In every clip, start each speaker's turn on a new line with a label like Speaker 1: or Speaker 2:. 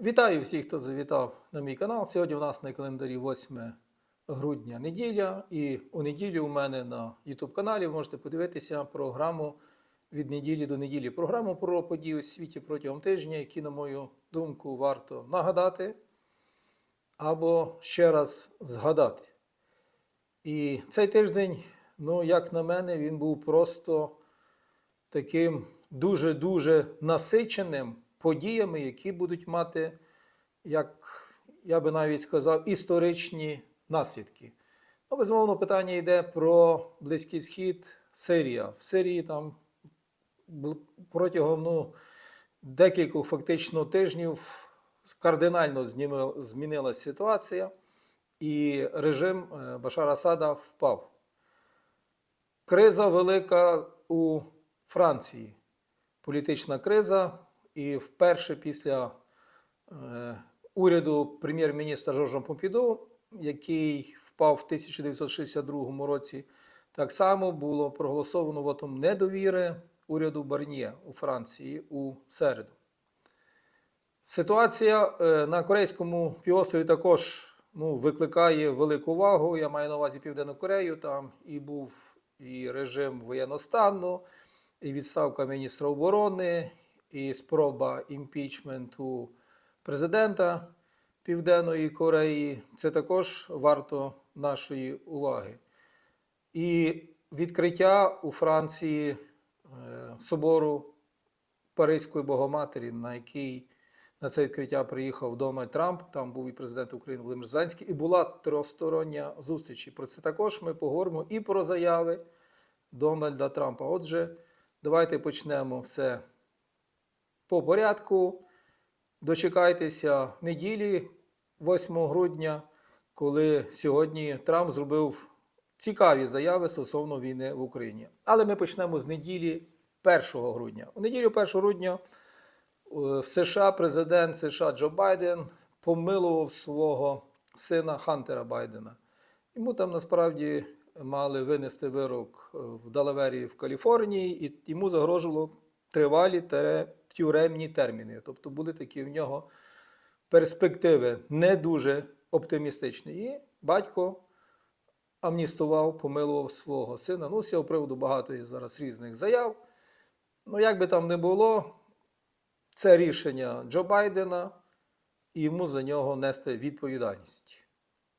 Speaker 1: Вітаю всіх, хто завітав на мій канал. Сьогодні у нас на календарі 8 грудня неділя. І у неділю у мене на YouTube каналі ви можете подивитися програму від неділі до неділі. Програму про події у світі протягом тижня, які, на мою думку, варто нагадати або ще раз згадати. І цей тиждень, ну, як на мене, він був просто таким дуже-дуже насиченим подіями, які будуть мати, як я би навіть сказав, історичні наслідки. Ну, безумовно, питання йде про Близький Схід, Сирія. В Сирії там протягом ну, декількох фактично тижнів кардинально змінилася ситуація, і режим е, Башара Асада впав. Криза велика у Франції. Політична криза. І вперше після е, уряду прем'єр-міністра Жоржа Помпіду, який впав в 1962 році, так само було проголосовано вотом недовіри уряду Барньє у Франції у середу. Ситуація е, на Корейському півострові також ну, викликає велику увагу. Я маю на увазі Південну Корею. Там і був і режим воєнного і відставка міністра оборони, і спроба імпічменту президента Південної Кореї. Це також варто нашої уваги. І відкриття у Франції е, собору Паризької Богоматері, на який на це відкриття приїхав Дональд Трамп, там був і президент України Володимир Зеленський, і була трьохстороння зустріч. Про це також ми поговоримо і про заяви Дональда Трампа. Отже, давайте почнемо все по порядку. Дочекайтеся неділі 8 грудня, коли сьогодні Трамп зробив цікаві заяви стосовно війни в Україні. Але ми почнемо з неділі 1 грудня. У неділю 1 грудня е, в США президент США Джо Байден помилував свого сина Хантера Байдена. Йому там насправді мали винести вирок е, в Далавері в Каліфорнії, і йому загрожувало тривалі тюремні терміни. Тобто були такі в нього перспективи не дуже оптимістичні. І батько амністував, помилував свого сина. Ну, з цього приводу багато є зараз різних заяв. Ну, як би там не було, це рішення Джо Байдена, і йому за нього нести відповідальність.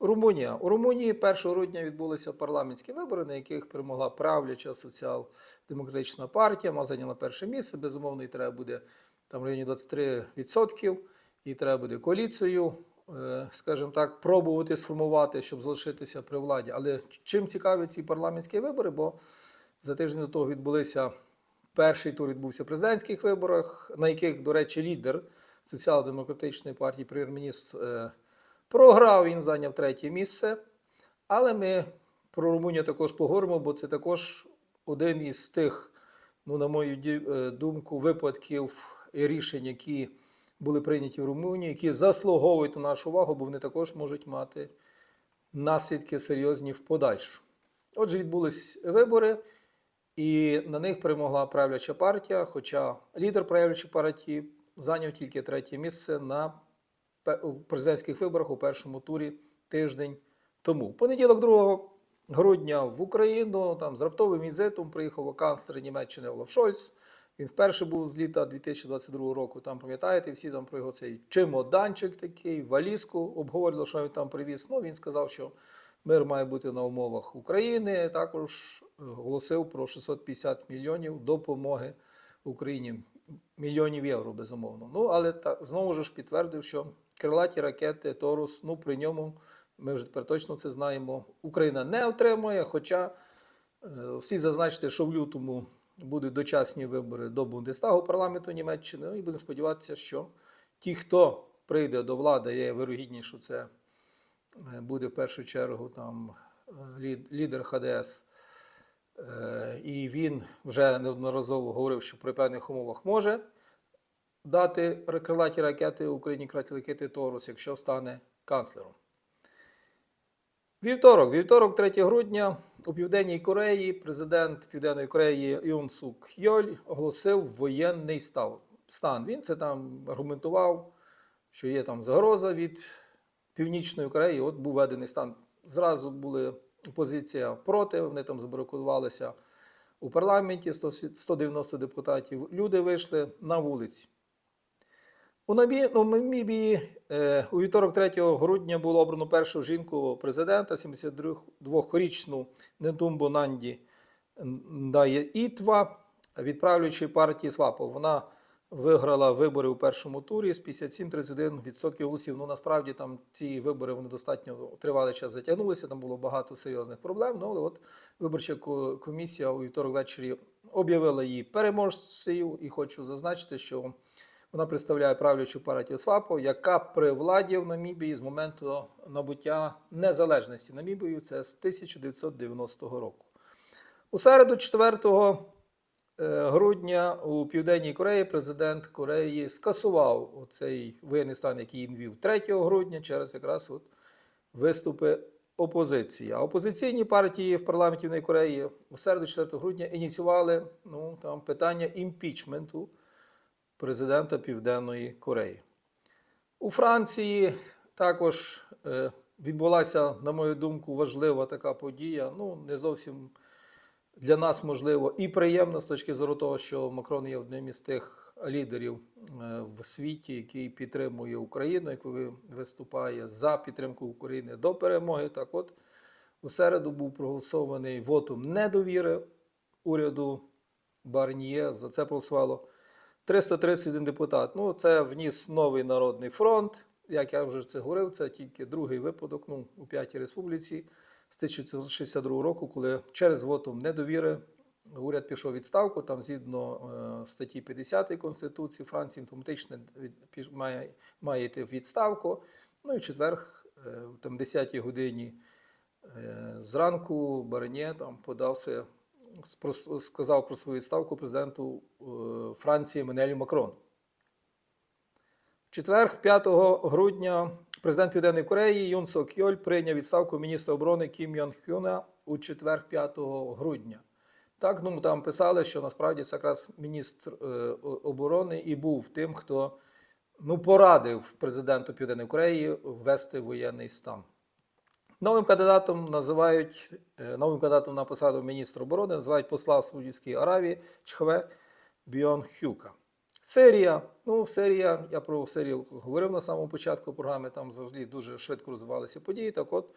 Speaker 1: Румунія. У Румунії 1 грудня відбулися парламентські вибори, на яких перемогла правляча соціал-демократична партія. Вона зайняла перше місце. Безумовно, і треба буде там в районі 23%. І треба буде коаліцію, е, скажімо так, пробувати сформувати, щоб залишитися при владі. Але чим цікаві ці парламентські вибори? Бо за тиждень до того відбулися перший тур відбувся в президентських виборах, на яких, до речі, лідер соціал-демократичної партії, прем'єр-міністр, е, програв, він зайняв третє місце. Але ми про Румунію також поговоримо, бо це також один із тих, ну, на мою е, думку, випадків і рішень, які були прийняті в Румунії, які заслуговують на нашу увагу, бо вони також можуть мати наслідки серйозні в подальшому. Отже, відбулись вибори, і на них перемогла правляча партія, хоча лідер правлячої партії зайняв тільки третє місце на у президентських виборах у першому турі тиждень тому. Понеділок, 2 грудня, в Україну там з раптовим візитом приїхав канцлер Німеччини Олаф Шольц. Він вперше був з літа 2022 року. Там пам'ятаєте, всі там про його цей чемоданчик такий, валізку обговорювали, що він там привіз. Ну він сказав, що мир має бути на умовах України. Також оголосив про 650 мільйонів допомоги Україні. Мільйонів євро, безумовно. Ну, але так, знову ж підтвердив, що крилаті ракети Торус, ну при ньому ми вже тепер точно це знаємо. Україна не отримує, хоча е, всі зазначити, що в лютому будуть дочасні вибори до Бундестагу парламенту Німеччини. Ну, і будемо сподіватися, що ті, хто прийде до влади, є вирогідність, що це е, буде в першу чергу там е, лідер ХДС. І він вже неодноразово говорив, що при певних умовах може дати крилаті ракети Україні ракети Торус, якщо стане канцлером. Вівторок, вівторок, 3 грудня, у Південній Кореї президент Південної Кореї Юн Сук Хьоль оголосив воєнний стан. Він це там аргументував, що є там загроза від Північної Кореї. От був введений стан. Зразу були опозиція проти, вони там забарикодувалися у парламенті 100 190 депутатів. Люди вийшли на вулиці. У Намі- ну, Намібії е, у вівторок 3 грудня було обрано першу жінку президента, 72-річну Нетумбо Нанді Ndає Ітва, відправлюючи партії СВАПО. Вона виграла вибори у першому турі з 57-31% голосів. Ну насправді там ці вибори вони достатньо тривалий час затягнулися. Там було багато серйозних проблем. Ну але от виборча комісія у вівторок ввечері об'явила її переможцею, і хочу зазначити, що вона представляє правлячу партію СВАПО, яка при владі в Намібії з моменту набуття незалежності Намібію, це з 1990 року. У середу, 4 е, грудня, у Південній Кореї президент Кореї скасував цей воєнний стан, який він вів 3 грудня, через якраз от виступи опозиції. А опозиційні партії в парламенті Кореї у середу, 4 грудня, ініціювали ну, там, питання імпічменту президента Південної Кореї. У Франції також е, відбулася, на мою думку, важлива така подія. Ну, не зовсім для нас можливо і приємно з точки зору того, що Макрон є одним із тих лідерів е, в світі, який підтримує Україну, який виступає за підтримку України до перемоги. Так от у середу був проголосований вотум недовіри уряду Барніє. За це проголосувало 331 депутат. Ну, це вніс новий народний фронт. Як я вже це говорив, це тільки другий випадок ну, у П'ятій Республіці з 1962 року, коли через вотум недовіри уряд пішов відставку. Там, згідно е, статті 50 Конституції Франції, автоматично від, має, має йти в відставку. Ну і в четвер, е, там 10 годині е, зранку Барнє там подав своє, спрос- сказав про свою відставку президенту е, Франції Менелю Макрону. В четвер, 5 грудня, президент Південної Кореї Юн Сок Йоль прийняв відставку міністра оборони Кім Йон Хюна у четвер, 5 грудня. Так, ну там писали, що насправді це якраз міністр е, оборони і був тим, хто ну, порадив президенту Південної Кореї ввести воєнний стан. Новим кандидатом називають е, новим кандидатом на посаду міністра оборони називають посла в Аравії Чхве Біон Хюка. Сирія. Ну, Сирія, я про Сирію говорив на самому початку програми, там завжди дуже швидко розвивалися події. Так от,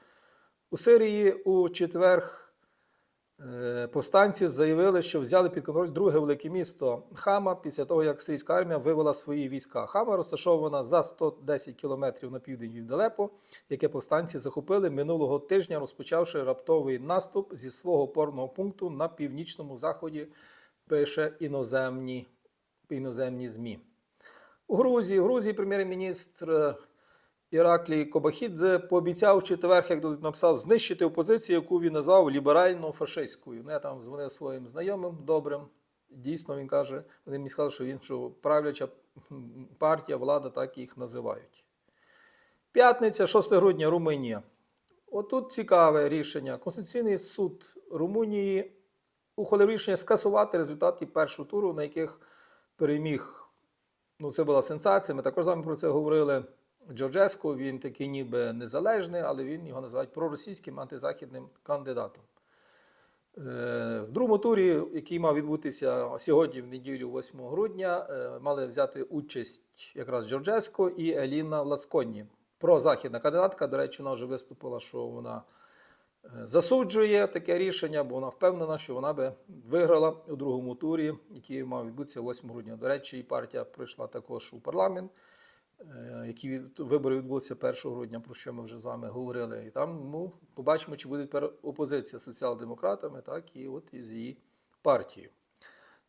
Speaker 1: у Сирії у четвер повстанці заявили, що взяли під контроль друге велике місто Хама після того, як сирійська армія вивела свої війська. Хама розташована за 110 кілометрів на південь від Далепо, яке повстанці захопили минулого тижня, розпочавши раптовий наступ зі свого опорного пункту на північному заході, пише іноземні, іноземні ЗМІ. У Грузії, Грузії прем'єр-міністр е, Іраклій Кобахідзе пообіцяв в четвер, як написав, знищити опозицію, яку він назвав ліберально-фашистською. Ну, я там дзвонив своїм знайомим добрим. Дійсно, він каже, вони мені сказали, що він що правляча партія, влада так їх називають. П'ятниця, 6 грудня, Румунія. Отут цікаве рішення. Конституційний суд Румунії ухвалив рішення скасувати результати першого туру, на яких переміг Ну, це була сенсація. Ми також з вами про це говорили. Джорджеско, він такий ніби незалежний, але він його називають проросійським антизахідним кандидатом. Е, В другому турі, який мав відбутися сьогодні, в неділю, 8 грудня, е, мали взяти участь якраз Джорджеско і Еліна Лацконні. Прозахідна кандидатка. До речі, вона вже виступила, що вона е, засуджує таке рішення, бо вона впевнена, що вона би виграла у другому турі, який мав відбутися 8 грудня. До речі, і партія прийшла також у парламент, які вибори відбулися 1 грудня, про що ми вже з вами говорили. І там ну, побачимо, чи буде тепер опозиція з соціал-демократами, так і от із її партією.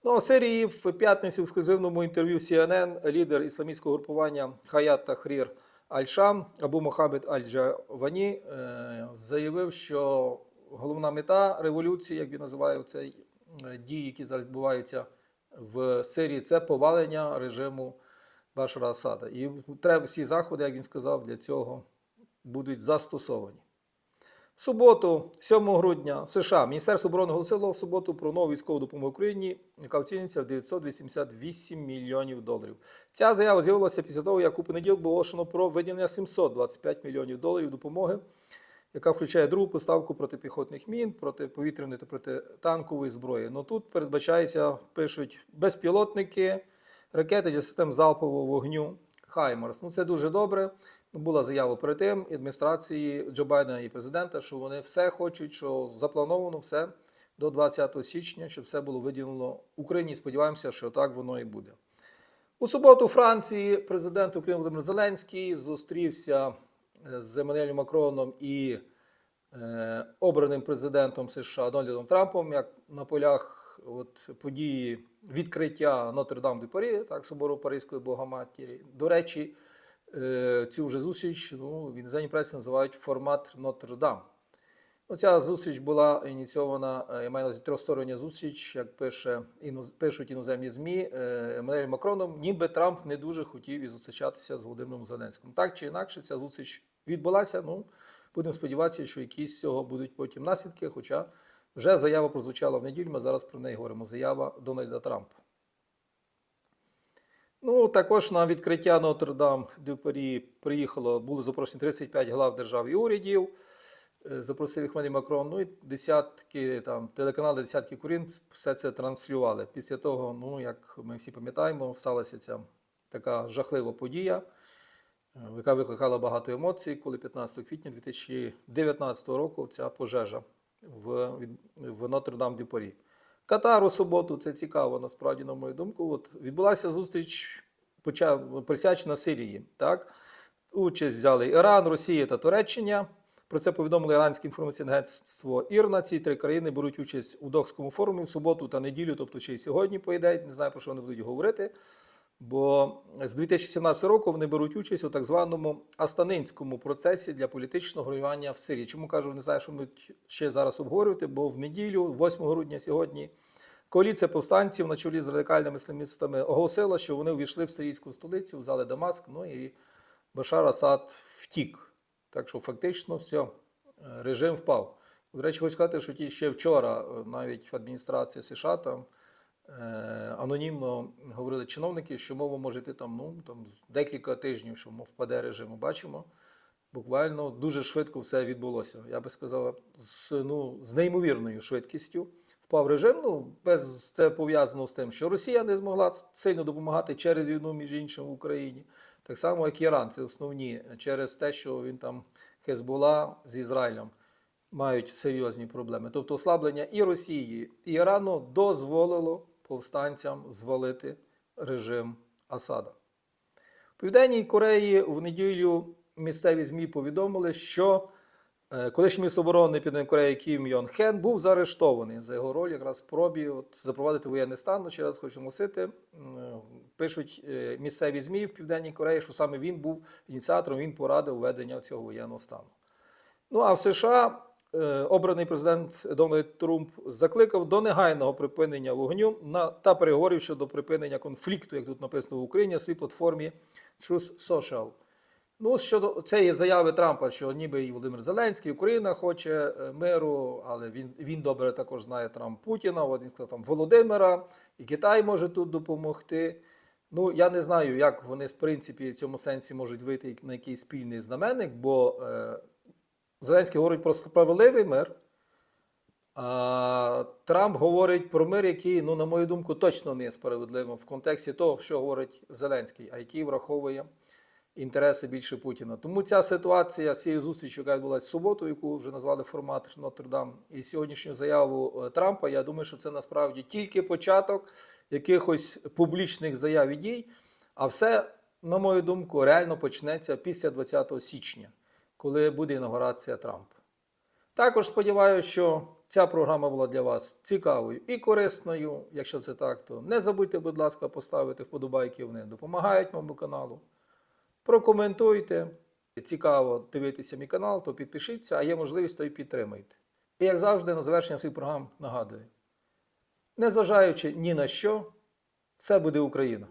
Speaker 1: Ну, а Сирії в п'ятницю в ексклюзивному інтерв'ю CNN лідер ісламістського групування Хаят Тахрір Аль-Шам Абу Мохамед Аль-Джавані е, заявив, що головна мета революції, як він називає цей дії, які зараз відбуваються в Сирії, це повалення режиму Башара Асада. І треба всі заходи, як він сказав, для цього будуть застосовані. В суботу, 7 грудня, США, Міністерство оборони оголосило в суботу про нову військову допомогу Україні, яка оцінюється в 988 мільйонів доларів. Ця заява з'явилася після того, як у понеділок було оголошено про виділення 725 мільйонів доларів допомоги, яка включає другу поставку протипіхотних мін, протиповітряної та протитанкової зброї. Ну тут передбачається, пишуть безпілотники, ракети для систем залпового вогню Хаймарс. Ну це дуже добре. Була заява перед тим адміністрації Джо Байдена і президента, що вони все хочуть, що заплановано все до 20 січня, щоб все було виділено Україні. Сподіваємося, що так воно і буде. У суботу Франції президент України Володимир Зеленський зустрівся е, з Еммануелем Макроном і е, обраним президентом США Дональдом Трампом, як на полях от, події відкриття Нотр-Дам де Парі, так, собору Паризької Богоматері. До речі, е, цю вже зустріч ну, в іноземній пресі називають формат Нотр-Дам. Ну, Ця зустріч була ініційована, е, я маю на увазі трьохстороння зустріч, як пише, пишуть іноземні ЗМІ е, Еммануелем Макроном, ніби Трамп не дуже хотів і зустрічатися з Володимиром Зеленським. Так чи інакше, ця зустріч відбулася. Ну, будемо сподіватися, що якісь цього будуть потім наслідки. Хоча вже заява прозвучала в неділю, ми зараз про неї говоримо. Заява Дональда Трампа. Ну, також на відкриття Нотр-Дам де Парі приїхало, були запрошені 35 глав держав і урядів. Е, Запросив їх Мені Макрон. Ну і десятки там телеканали, десятки курін все це транслювали. Після того, ну як ми всі пам'ятаємо, сталася ця така жахлива подія, е, яка викликала багато емоцій, коли 15 квітня 2019 року ця пожежа в, в Нотр-Дам де Парі. Катар у суботу, це цікаво, насправді, на мою думку. От відбулася зустріч, почав, присвячена Сирії. Так? Участь взяли Іран, Росія та Туреччина. Про це повідомило іранське інформаційне агентство Ірна. Ці три країни беруть участь у Дохському форумі в суботу та неділю, тобто ще й сьогодні поїдуть. Не знаю, про що вони будуть говорити. Бо з 2017 року вони беруть участь у так званому Астанинському процесі для політичного руйнування в Сирії. Чому кажу, не знаю, що ми ще зараз обговорювати, бо в неділю, 8 грудня сьогодні, коаліція повстанців на чолі з радикальними ісламістами оголосила, що вони увійшли в сирійську столицю, взяли Дамаск, ну і Башар Асад втік. Так що фактично все, е, режим впав. До речі, хочу сказати, що ті ще вчора е, навіть в адміністрації США там анонімно говорили чиновники, що мова може йти там, ну, там декілька тижнів, що мов впаде режим. Бачимо, буквально дуже швидко все відбулося. Я би сказав, з, ну, з неймовірною швидкістю впав режим. Ну, без це пов'язано з тим, що Росія не змогла сильно допомагати через війну, між іншим в Україні. Так само, як Іран, це основні через те, що він там Хезбола з Ізраїлем мають серйозні проблеми. Тобто ослаблення і Росії, і Ірану дозволило повстанцям звалити режим Асада. В Південній Кореї в неділю місцеві ЗМІ повідомили, що е, колишній міністр оборони Південної Кореї Кім Йон Хен був заарештований за його роль якраз в пробі от, запровадити воєнний стан. Ну, Ще раз хочу носити. Пишуть е, місцеві ЗМІ в Південній Кореї, що саме він був ініціатором, він порадив введення цього воєнного стану. Ну а в США обраний президент Дональд Трамп закликав до негайного припинення вогню та переговорів щодо припинення конфлікту, як тут написано в Україні, на своїй платформі Truth Social. Ну, щодо цієї заяви Трампа, що ніби і Володимир Зеленський, Україна хоче е, миру, але він, він добре також знає Трамп Путіна. Він сказав там Володимира, і Китай може тут допомогти. Ну, я не знаю, як вони в принципі в цьому сенсі можуть вийти на якийсь спільний знаменник, бо е, Зеленський говорить про справедливий мир, а Трамп говорить про мир, який, ну, на мою думку, точно не є справедливим в контексті того, що говорить Зеленський, а який враховує інтереси більше Путіна. Тому ця ситуація з цією зустрічю, яка відбулася в суботу, яку вже назвали формат Нотр-Дам, і сьогоднішню заяву е, Трампа, я думаю, що це насправді тільки початок якихось публічних заяв і дій, а все, на мою думку, реально почнеться після 20 січня, коли буде інаугурація Трампа. Також сподіваюся, що ця програма була для вас цікавою і корисною. Якщо це так, то не забудьте, будь ласка, поставити вподобайки, вони допомагають моєму каналу. Прокоментуйте. Цікаво дивитися мій канал, то підпишіться, а є можливість, то і підтримайте. І як завжди, на завершення своїх програм нагадую: незважаючи ні на що, це буде Україна.